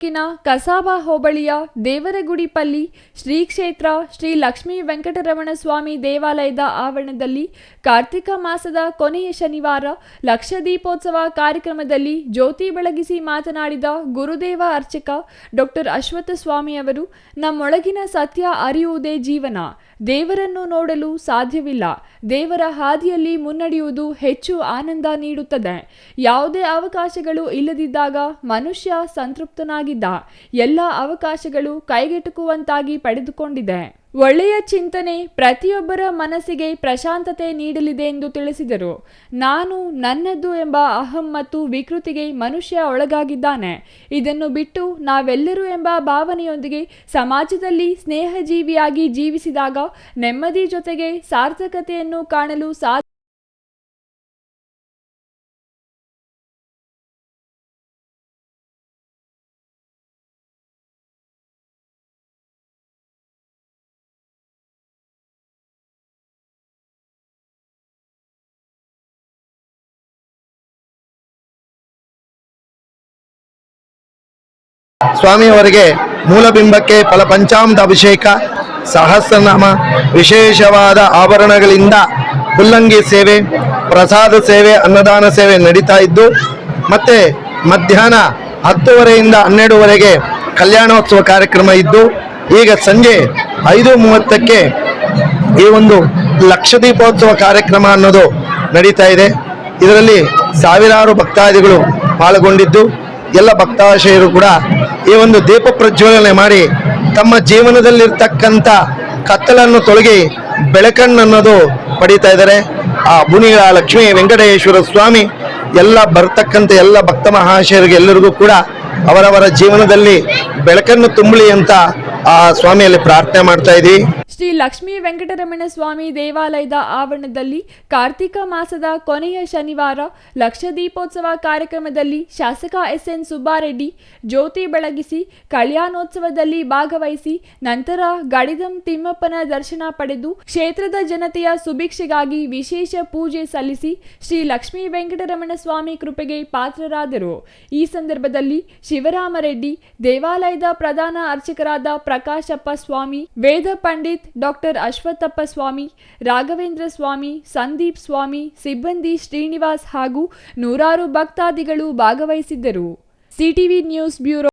ತಾಲೂಕಿನ ಕಸಾಬಾ ಹೋಬಳಿಯ ದೇವರಗುಡಿಪಲ್ಲಿ ಶ್ರೀ ಕ್ಷೇತ್ರ ಶ್ರೀ ಲಕ್ಷ್ಮೀ ವೆಂಕಟರಮಣ ಸ್ವಾಮಿ ದೇವಾಲಯದ ಆವರಣದಲ್ಲಿ ಕಾರ್ತಿಕ ಮಾಸದ ಕೊನೆಯ ಶನಿವಾರ ಲಕ್ಷ ದೀಪೋತ್ಸವ ಕಾರ್ಯಕ್ರಮದಲ್ಲಿ ಜ್ಯೋತಿ ಬೆಳಗಿಸಿ ಮಾತನಾಡಿದ ಗುರುದೇವ ಅರ್ಚಕ ಡಾಕ್ಟರ್ ಅಶ್ವಥ ಸ್ವಾಮಿ ಅವರು, ನಮ್ಮೊಳಗಿನ ಸತ್ಯ ಅರಿಯುವುದೇ ಜೀವನ. ದೇವರನ್ನು ನೋಡಲು ಸಾಧ್ಯವಿಲ್ಲ. ದೇವರ ಹಾದಿಯಲ್ಲಿ ಮುನ್ನಡೆಯುವುದು ಹೆಚ್ಚು ಆನಂದ ನೀಡುತ್ತದೆ. ಯಾವುದೇ ಅವಕಾಶಗಳು ಇಲ್ಲದಿದ್ದಾಗ ಮನುಷ್ಯ ಸಂತೃಪ್ತನಾಗಿದ್ದ ಎಲ್ಲ ಅವಕಾಶಗಳು ಕೈಗೆಟುಕುವಂತಾಗಿ ಪಡೆದುಕೊಂಡಿದೆ. ಒಳ್ಳೆಯ ಚಿಂತನೆ ಪ್ರತಿಯೊಬ್ಬರ ಮನಸ್ಸಿಗೆ ಪ್ರಶಾಂತತೆ ನೀಡಲಿದೆ ಎಂದು ತಿಳಿಸಿದರು. ನಾನು ನನ್ನದು ಎಂಬ ಅಹಂ ಮತ್ತು ವಿಕೃತಿಗೆ ಮನುಷ್ಯ ಒಳಗಾಗಿದ್ದಾನೆ. ಇದನ್ನು ಬಿಟ್ಟು ನಾವೆಲ್ಲರೂ ಎಂಬ ಭಾವನೆಯೊಂದಿಗೆ ಸಮಾಜದಲ್ಲಿ ಸ್ನೇಹಜೀವಿಯಾಗಿ ಜೀವಿಸಿದಾಗ ನೆಮ್ಮದಿ ಜೊತೆಗೆ ಸಾರ್ಥಕತೆಯನ್ನು ಕಾಣಲು ಸಾಧ್ಯ ಸ್ವಾಮಿಯವರಿಗೆ ಮೂಲಬಿಂಬಕ್ಕೆ ಫಲ ಪಂಚಾಮೃತ ಅಭಿಷೇಕ ಸಹಸ್ರನಾಮ, ವಿಶೇಷವಾದ ಆಭರಣಗಳಿಂದ ಹುಲ್ಲಂಗಿ ಸೇವೆ, ಪ್ರಸಾದ ಸೇವೆ, ಅನ್ನದಾನ ಸೇವೆ ನಡೀತಾ ಇದ್ದು, ಮತ್ತೆ ಮಧ್ಯಾಹ್ನ ಹತ್ತುವರೆಯಿಂದ ಹನ್ನೆರಡುವರೆಗೆ ಕಲ್ಯಾಣೋತ್ಸವ ಕಾರ್ಯಕ್ರಮ ಇದ್ದು, ಈಗ ಸಂಜೆ ಐದು ಮೂವತ್ತಕ್ಕೆ ಈ ಒಂದು ಲಕ್ಷ ದೀಪೋತ್ಸವ ಕಾರ್ಯಕ್ರಮ ಅನ್ನೋದು ನಡೀತಾ ಇದೆ. ಇದರಲ್ಲಿ ಸಾವಿರಾರು ಭಕ್ತಾದಿಗಳು ಪಾಲ್ಗೊಂಡಿದ್ದು, ಎಲ್ಲ ಭಕ್ತಾಶಯರು ಕೂಡ ಈ ಒಂದು ದೀಪ ಪ್ರಜ್ವಲನೆ ಮಾಡಿ ತಮ್ಮ ಜೀವನದಲ್ಲಿರ್ತಕ್ಕಂಥ ಕತ್ತಲನ್ನು ತೊಲಗಿ ಬೆಳಕನ್ನನ್ನೋದು ಪಡೀತಾ ಇದ್ದಾರೆ. ಆ ಬುನಿಯ ಲಕ್ಷ್ಮೀ ವೆಂಕಟೇಶ್ವರ ಸ್ವಾಮಿ, ಎಲ್ಲ ಬರ್ತಕ್ಕಂಥ ಎಲ್ಲ ಭಕ್ತ ಮಹಾಶಯರಿಗೆ ಎಲ್ಲರಿಗೂ ಕೂಡ ಅವರವರ ಜೀವನದಲ್ಲಿ ಬೆಳಕನ್ನು ತುಂಬಲಿ ಅಂತ ಆ ಸ್ವಾಮಿಯಲ್ಲಿ ಪ್ರಾರ್ಥನೆ ಮಾಡ್ತಾ ಇದ್ದೀವಿ ಶ್ರೀ ಲಕ್ಷ್ಮೀ ವೆಂಕಟರಮಣ ಸ್ವಾಮಿ ದೇವಾಲಯದ ಆವರಣದಲ್ಲಿ ಕಾರ್ತಿಕ ಮಾಸದ ಕೊನೆಯ ಶನಿವಾರ ಲಕ್ಷ ದೀಪೋತ್ಸವ ಕಾರ್ಯಕ್ರಮದಲ್ಲಿ ಶಾಸಕ ಎಸ್ಎನ್ ಸುಬ್ಬಾರೆಡ್ಡಿ ಜ್ಯೋತಿ ಬೆಳಗಿಸಿ ಕಲ್ಯಾಣೋತ್ಸವದಲ್ಲಿ ಭಾಗವಹಿಸಿ ನಂತರ ಗಡಿದಂ ತಿಮ್ಮಪ್ಪನ ದರ್ಶನ ಪಡೆದು ಕ್ಷೇತ್ರದ ಜನತೆಯ ಸುಭಿಕ್ಷೆಗಾಗಿ ವಿಶೇಷ ಪೂಜೆ ಸಲ್ಲಿಸಿ ಶ್ರೀ ಲಕ್ಷ್ಮೀ ವೆಂಕಟರಮಣ ಸ್ವಾಮಿ ಕೃಪೆಗೆ ಪಾತ್ರರಾದರು. ಈ ಸಂದರ್ಭದಲ್ಲಿ ಶಿವರಾಮರೆಡ್ಡಿ ದೇವಾಲಯದ ಪ್ರಧಾನ ಅರ್ಚಕರಾದ ಪ್ರಕಾಶಪ್ಪ ಸ್ವಾಮಿ, ವೇದ ಪಂಡಿತ್ ಡಾಕ್ಟರ್ ಅಶ್ವತ್ಥಪ್ಪ ಸ್ವಾಮಿ, ರಾಘವೇಂದ್ರ ಸ್ವಾಮಿ, ಸಂದೀಪ್ ಸ್ವಾಮಿ, ಸಿಬ್ಬಂದಿ ಶ್ರೀನಿವಾಸ್ ಹಾಗೂ ನೂರಾರು ಭಕ್ತಾದಿಗಳು ಭಾಗವಹಿಸಿದ್ದರು. CTV news bureau